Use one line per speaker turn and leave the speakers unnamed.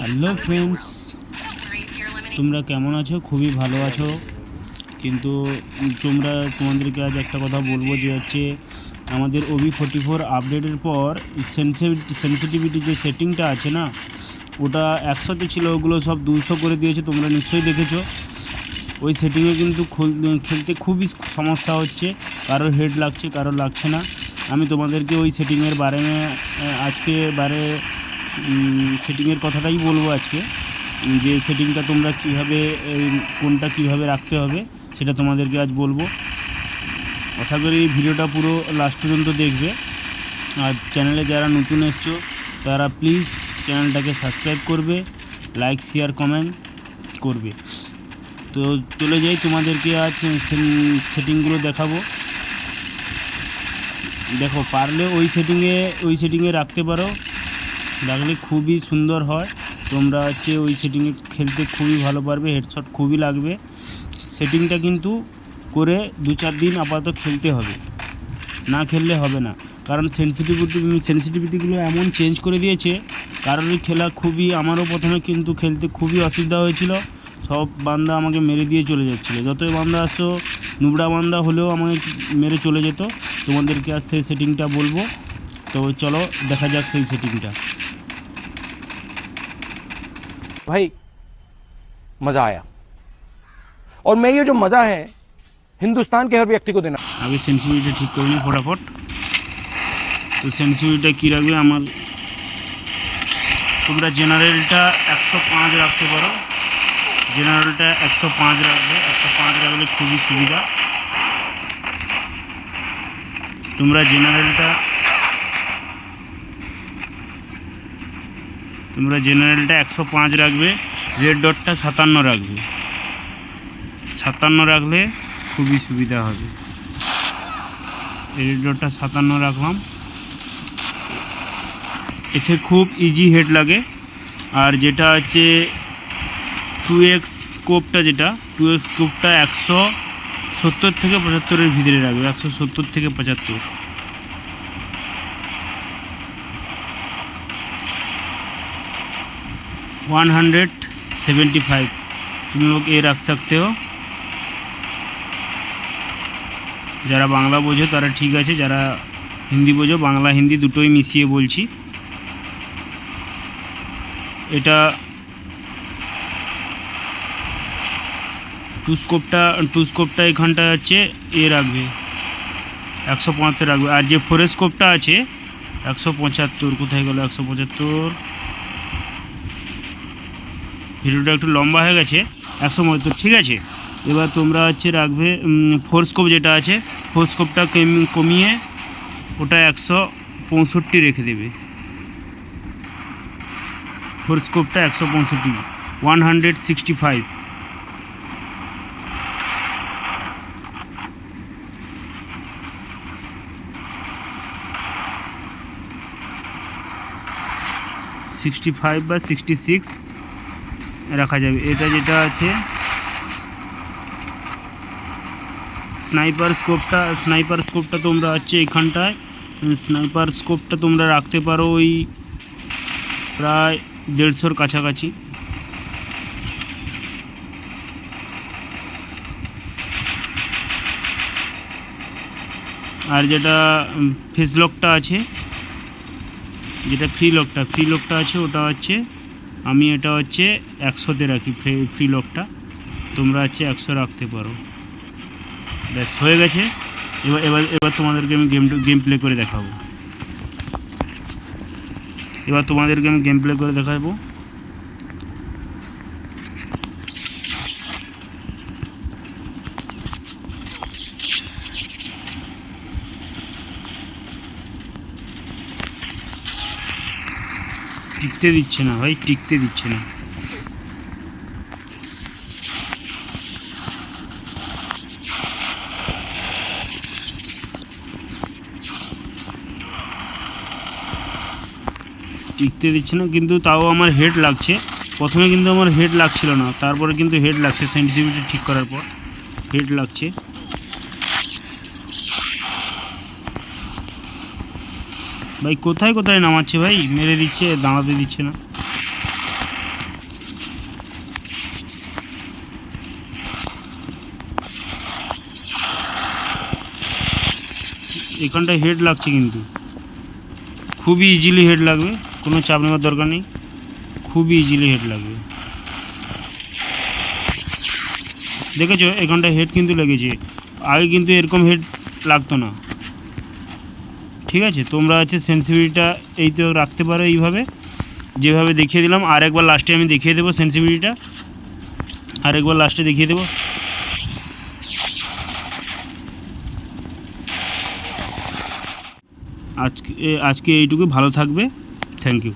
Hello friends তোমরা কেমন আছো? খুবই ভালো আছো। কিন্তু তোমরা তোমাদেরকে আজ একটা কথা বলব যে হচ্ছে আমাদের ওবি ফোর্টি ফোর আপডেটের পর সেন্সিভিটি সেন্সিটিভিটি যে সেটিংটা আছে না ওটা একশোতে ছিল ওগুলো সব দুশো করে দিয়েছে তোমরা নিশ্চয়ই দেখেছ। ওই সেটিংয়ে কিন্তু খেলতে খুবই সমস্যা হচ্ছে কারোর হেড লাগছে কারোর লাগছে না। আমি তোমাদেরকে ওই সেটিংয়ের বারে আজকে বারে সেটিংয়ের কথাটাই বলব আজকে যে সেটিংটা তোমরা কীভাবে কোনটা কীভাবে রাখতে হবে, সেটা তোমাদেরকে আজ বলব। আশা করি ভিডিওটা পুরো লাস্ট পর্যন্ত দেখবে। আর চ্যানেলে যারা নতুন এসছো, তারা প্লিজ চ্যানেলটাকে সাবস্ক্রাইব করবে লাইক শেয়ার কমেন্ট করবে। তো চলে যাই, তোমাদেরকে আজ সেটিংগুলো দেখাবো। দেখো, পারলে ওই সেটিংয়ে ওই সেটিংয়ে রাখতে পারো। রাখলে খুবই সুন্দর হয়। তোমরা হচ্ছে ওই সেটিংয়ে খেলতে খুবই ভালো পারবে হেডশট খুবই লাগবে। সেটিংটা কিন্তু করে দু চার দিন আপাতত খেলতে হবে। না খেললে হবে না। কারণ সেন্সিটিভিটি সেন্সিটিভিটিগুলো এমন চেঞ্জ করে দিয়েছে কারোরই খেলা খুবই, আমারও প্রথমে কিন্তু খেলতে খুবই অসুবিধা হয়েছিল। সব বান্দা আমাকে মেরে দিয়ে চলে যাচ্ছিল। যতই বান্দা আসতো নুবড়া বান্দা হলেও আমাকে মেরে চলে যেত। তোমাদেরকে আর সেই সেটিংটা বলব। তো চলো, দেখা যাক সেই সেটিংটা
भाई मजा आया और मैं ये जो मजा है हिंदुस्तान के हर व्यक्ति को देना
আগে সেন্সিটিভিটি ঠিক করে নিই ফটাফট তো সেন্সিটিভিটিটা কী রাখবে আমার তোমরা জেনারেলটা একশো পাঁচ রাখতে পারো জেনারেলটা একশো পাঁচ রাখবে একশো পাঁচ রাখলে খুবই সুবিধা তোমরা জেনারেলটা তোমরা জেনারেলটা একশো পাঁচ রাখবে রেড ডটটা সাতান্ন রাখবে। সাতান্ন রাখলে খুবই সুবিধা হবে। রেড ডটটা সাতান্ন রাখলাম। এতে খুব ইজি হেড লাগে। আর যেটা হচ্ছে টু এক্স স্কোপটা যেটা টু এক্স স্কোপটা একশো সত্তর থেকে পঁচাত্তরের ভিতরে রাখবে, একশো সত্তর থেকে পঁচাত্তর। वन हंड्रेड सेवेंटी फाइव तुम लोग ये रख सकते हो যারা বাংলা বোঝো তারা ঠিক আছে যারা হিন্দি বোঝো বাংলা হিন্দি দুটোই মিশিয়ে বলছি এটা টু স্কোপটা টু স্কোপটা এখানটা হচ্ছে এ রাখবে একশো পঁচাত্তর রাখবে আর যে ফোর স্কোপটা আছে একশো পঁচাত্তর কোথায় গেলো একশো পঁচাত্তর ভিডিওটা একটু লম্বা হয়ে গেছে একশো পঁচাত্তর ঠিক আছে। এবার তোমরা হচ্ছে রাখবে ফোর স্কোপ যেটা আছে ফোর স্কোপটা কমিয়ে ওটা একশো পঁয়ষট্টি রেখে দেবে। ফোর স্কোপটা একশো পঁয়ষট্টি, one hundred sixty five. Sixty five বা সিক্সটি সিক্স রাখা যাবে। এটা যেটা আছে স্নাইপার স্কোপটা স্নাইপার স্কোপটা তোমরা হচ্ছে এখানটায় স্নাইপার স্কোপটা তোমরা রাখতে পারো ওই প্রায় দেড়শোর কাছাকাছি। আর যেটা ফেস লকটা আছে, যেটা ফ্রি লকটা ফ্রি লকটা আছে, ওটা হচ্ছে আমি এটা হচ্ছে একশোতে রাখি ফ্রি লকটা তোমরা হচ্ছে একশো রাখতে পারো। ব্যাস, হয়ে গেছে। এবার এবার এবার তোমাদেরকে আমি গেম গেম প্লে করে দেখাবো। এবার তোমাদেরকে আমি গেম প্লে করে দেখাবো। টিকতে দিচ্ছে না, ভাই, টিকতে দিচ্ছে না। টিকতে দিচ্ছে না, কিন্তু তাও আমার হেড লাগছে। প্রথমে কিন্তু আমার হেড লাগছিল না, তারপরে কিন্তু হেড লাগছে সেন্সিটিভিটি ঠিক করার পর। হেড লাগছে। ভাই, কোথায় কোথায় নামাচ্ছে ভাই? মেরে দিচ্ছে, দাঁড়াতে দিচ্ছে না। এখানটায় হেড লাগছে কিন্তু। খুবই ইজিলি হেড লাগবে, কোনো চাপ নেওয়ার দরকার নেই। খুবই ইজিলি হেড লাগবে। দেখেছ, এখানটায় হেড কিন্তু লেগেছে। আগে কিন্তু এরকম হেড লাগতো না। ঠিক আছে? তোমরা হচ্ছে সেন্সিভিটিটা এই তো রাখতে পারো এইভাবে। যেভাবে দেখিয়ে দিলাম, আর একবার লাস্টে আমি দেখিয়ে দেবো সেন্সিভিটিটা আর একবার লাস্টে দেখিয়ে দেবো। আজকে আজকে এইটুকু, ভালো থাকবে। Thank you